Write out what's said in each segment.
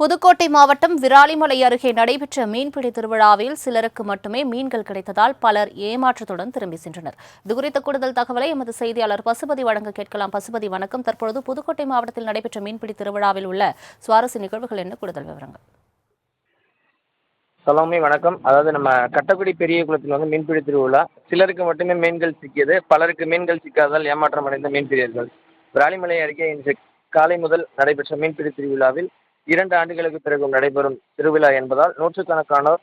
புதுக்கோட்டை மாவட்டம் விராலிமலை அருகே நடைபெற்ற மீன்பிடி திருவிழாவில் சிலருக்கு மட்டுமே மீன்கள் கிடைத்ததால் பலர் ஏமாற்றத்துடன் திரும்பி சென்றனர். இதுகுறித்த கூடுதல் தகவலை எமது செய்தியாளர் பசுபதி வழங்க கேட்கலாம். பசுபதி வணக்கம். தற்பொழுது புதுக்கோட்டை மாவட்டத்தில் நடைபெற்ற மீன்பிடி திருவிழாவில் உள்ள சுவாரஸ்ய நிகழ்வுகள் என்ன? கூடுதல் விவரங்கள். சலோமி வணக்கம். அதாவது நம்ம கட்டக்குடி பெரிய குளத்தில் வந்து மீன்பிடி திருவிழா. சிலருக்கு மட்டுமே மீன்கள் சிக்கியது. பலருக்கு மீன்கள் சிக்காததால் ஏமாற்றம் அடைந்த மீன்பிடியர்கள். விராலிமலை அருகே இன்று காலை முதல் நடைபெற்ற மீன்பிடி திருவிழாவில் இரண்டு ஆண்டுகளுக்கு பிறகு நடைபெறும் திருவிழா என்பதால் நூற்றுக்கணக்கானோர்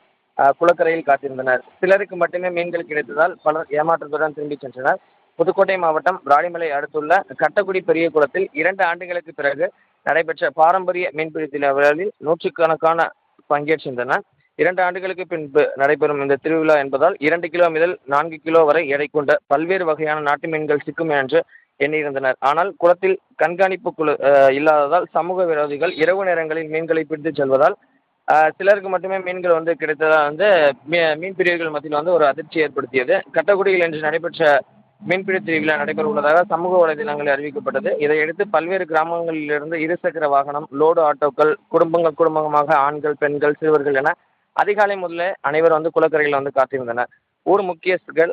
குளக்கரையில் காத்திருந்தனர். சிலருக்கு மட்டுமே மீன்கள் கிடைத்ததால் பலர் ஏமாற்றத்துடன் திரும்பிச் சென்றனர். புதுக்கோட்டை மாவட்டம் ராணிமலை அடுத்துள்ள கட்டக்குடி பெரிய குளத்தில் இரண்டு ஆண்டுகளுக்கு பிறகு நடைபெற்ற பாரம்பரிய மீன்பிடி திருவிழாவில் நூற்றுக்கணக்கான பங்கேற்றிருந்தனர். இரண்டு ஆண்டுகளுக்கு பின்பு நடைபெறும் இந்த திருவிழா என்பதால் இரண்டு கிலோ முதல் நான்கு கிலோ வரை எடை கொண்ட பல்வேறு வகையான நாட்டு மீன்கள் சிக்கும் என்று எண்ணியிருந்தனர். ஆனால் குளத்தில் கண்காணிப்பு குழு இல்லாததால் சமூக விரோதிகள் இரவு நேரங்களில் மீன்களை பிடித்து செல்வதால் சிலருக்கு மட்டுமே மீன்கள் வந்து கிடைத்ததால் வந்து மீ- மீன் பிரியர்கள் மத்தியில் வந்து ஒரு அதிர்ச்சி ஏற்படுத்தியது. கட்டக்குடியில் இன்று நடைபெற்ற மீன்பிடி திருவிழா நடைபெற உள்ளதாக சமூக வலைதளங்களில் அறிவிக்கப்பட்டது. இதையடுத்து பல்வேறு கிராமங்களிலிருந்து இருசக்கர வாகனம் லோடு ஆட்டோக்கள் குடும்பங்கள் குடும்பமாக ஆண்கள் பெண்கள் சிறுவர்கள் என அதிகாலை முதலே அனைவரும் வந்து குளக்கரையில் வந்து காத்திருந்தனர். ஊர் முக்கியஸ்தர்கள்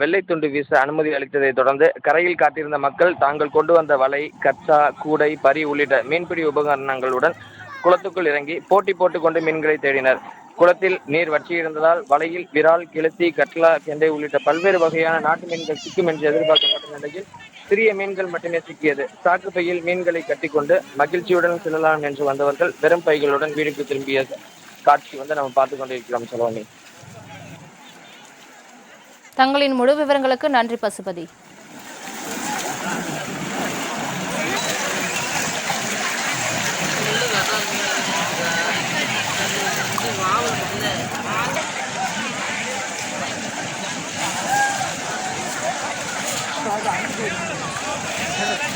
வெள்ளை துண்டு வீச அனுமதி அளித்ததை தொடர்ந்து கரையில் காத்திருந்த மக்கள் தாங்கள் கொண்டு வந்த வலை கச்சா கூடை பரி உள்ளிட்ட மீன்பிடி உபகரணங்களுடன் குளத்துக்குள் இறங்கி போட்டி போட்டுக்கொண்டு மீன்களை தேடினர். குளத்தில் நீர் வற்றியிருந்ததால் வலையில் விரால் கிளத்தி கட்லா கெண்டை உள்ளிட்ட பல்வேறு வகையான நாட்டு மீன்கள் சிக்கும் என்று எதிர்பார்க்கப்பட்ட நிலையில் சிறிய மீன்கள் மட்டுமே சிக்கியது. சாக்கு பையில் மீன்களை கட்டிக்கொண்டு மகிழ்ச்சியுடன் செல்லலாம் என்று வந்தவர்கள் வெறும் பைகளுடன் வீடுக்கு திரும்பிய காட்சி வந்து நம்ம பார்த்து கொண்டிருக்கிறோம் சலோனி. தங்களின் முழு விவரங்களுக்கு நன்றி பசுபதி.